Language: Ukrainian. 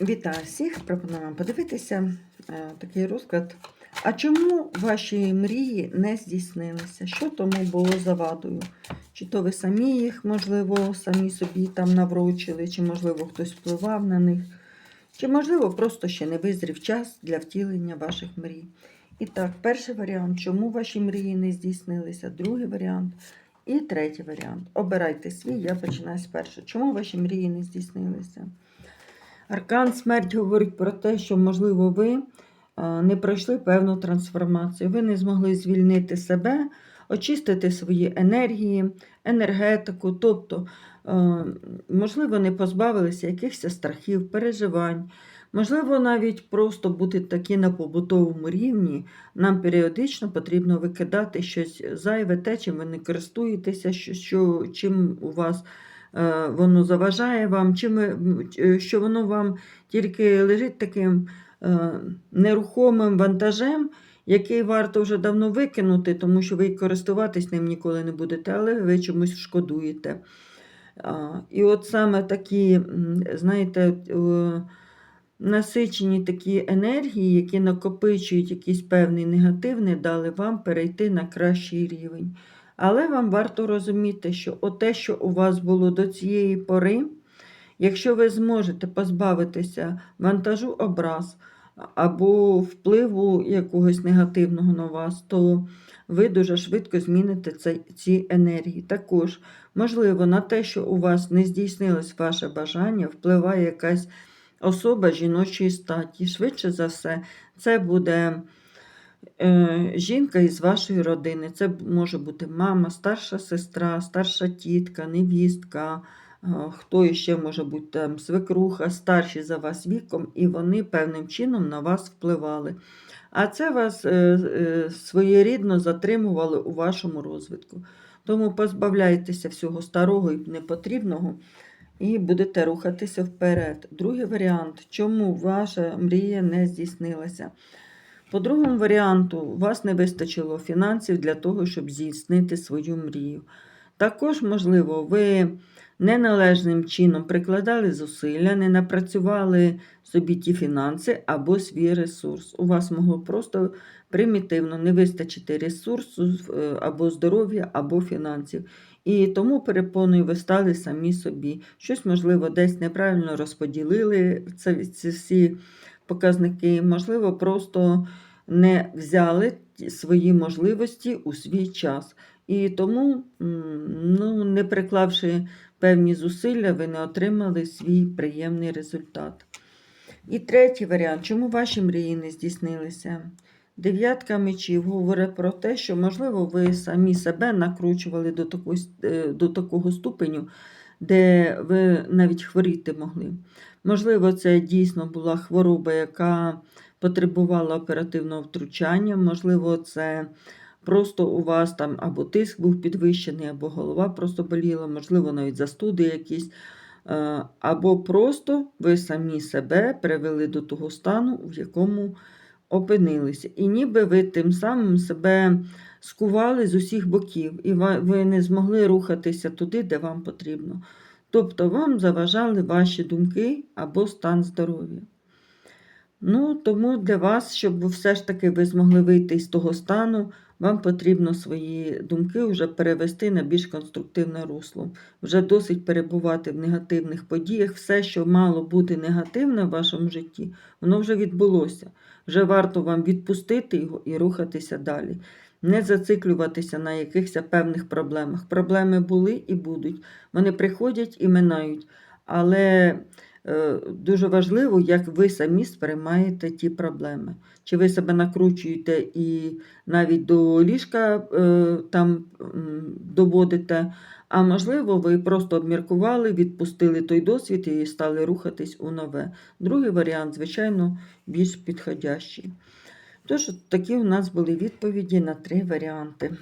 Вітаю всіх! Пропоную вам подивитися е, такий розклад. А чому ваші мрії не здійснилися? Що тому було завадою? Чи то ви самі їх, можливо, самі собі там наврочили, чи, можливо, хтось впливав на них, чи, можливо, просто ще не визрів час для втілення ваших мрій. І так, перший варіант, чому ваші мрії не здійснилися? Другий варіант. І третій варіант. Обирайте свій, я починаю з першого. Чому ваші мрії не здійснилися? Аркан смерть говорить про те, що, можливо, ви е, не пройшли певну трансформацію. Ви не змогли звільнити себе, очистити свої енергії, енергетику, тобто, е, можливо, не позбавилися якихось страхів, переживань. Можливо, навіть просто бути такі на побутовому рівні, нам періодично потрібно викидати щось зайве, те, чим ви не користуєтеся, що, що, чим у вас воно заважає вам, чим, ви- м, е, що воно вам тільки лежить таким е, нерухомим вантажем, який варто вже давно викинути, тому що ви користуватись ним ніколи не будете, але ви чомусь шкодуєте. І от саме такі, знаєте, е, насичені такі енергії, які накопичують якийсь певний негативний, дали вам перейти на кращий рівень. Але вам варто розуміти, що те, що у вас було до цієї пори, якщо ви зможете позбавитися вантажу образ або впливу якогось негативного на вас, то ви дуже швидко зміните ці енергії. Також, можливо, на те, що у вас не здійснилось ваше бажання, впливає якась особа жіночої статі. Швидше за все, це буде жінка із вашої родини. Це може бути мама, старша сестра, старша тітка, невістка. е, Хто ще може бути там свекруха, старші за вас віком, і вони певним чином на вас впливали. А це вас е, е, своєрідно затримували у вашому розвитку. Тому позбавляйтеся всього старого і непотрібного і будете рухатися вперед. Другий варіант, чому ваша мрія не здійснилася? По другому варіанту, у вас не вистачило фінансів для того, щоб здійснити свою мрію. Також, можливо, ви неналежним чином прикладали зусилля, не напрацювали собі ті фінанси або свій ресурс. У вас могло просто примітивно не вистачити ресурсу е, або здоров'я, або фінансів. І тому перепоною ви стали самі собі. Щось, можливо, десь неправильно розподілили ці всі показники, можливо, просто не взяли свої можливості у свій час. І тому, ну, не приклавши певні зусилля, ви не отримали свій приємний результат. І третій варіант, чому ваші мрії не здійснилися? Дев'ятка мечів говорить про те, що, можливо, ви самі себе накручували до, е, такого ступеню, де ви навіть хворіти могли. Можливо, це дійсно була хвороба, яка потребувала оперативного втручання, можливо, це просто у вас там або тиск був підвищений, або голова просто боліла, можливо, навіть застуди якісь. Е, Або просто ви самі себе привели до того стану, в якому опинилися. І ніби ви тим самим себе скували з усіх боків, і ви не змогли рухатися туди, де вам потрібно. Тобто вам заважали ваші думки або стан здоров'я. Ну, тому для вас, щоб все ж таки ви змогли вийти з того стану, вам потрібно свої думки вже перевести на більш конструктивне русло. Вже досить перебувати в негативних подіях. Все, що мало бути негативне в вашому житті, воно вже відбулося. Вже варто вам відпустити його і рухатися далі. Не зациклюватися на якихось певних проблемах. Проблеми були і будуть. Вони приходять і минають. Але дуже важливо, як ви самі сприймаєте ті проблеми. Чи ви себе накручуєте і навіть до ліжка е, там доводите, а можливо, ви просто обміркували, відпустили той досвід і стали рухатись у нове. Другий варіант, звичайно, більш підходящий. Тож, такі у нас були відповіді на три варіанти.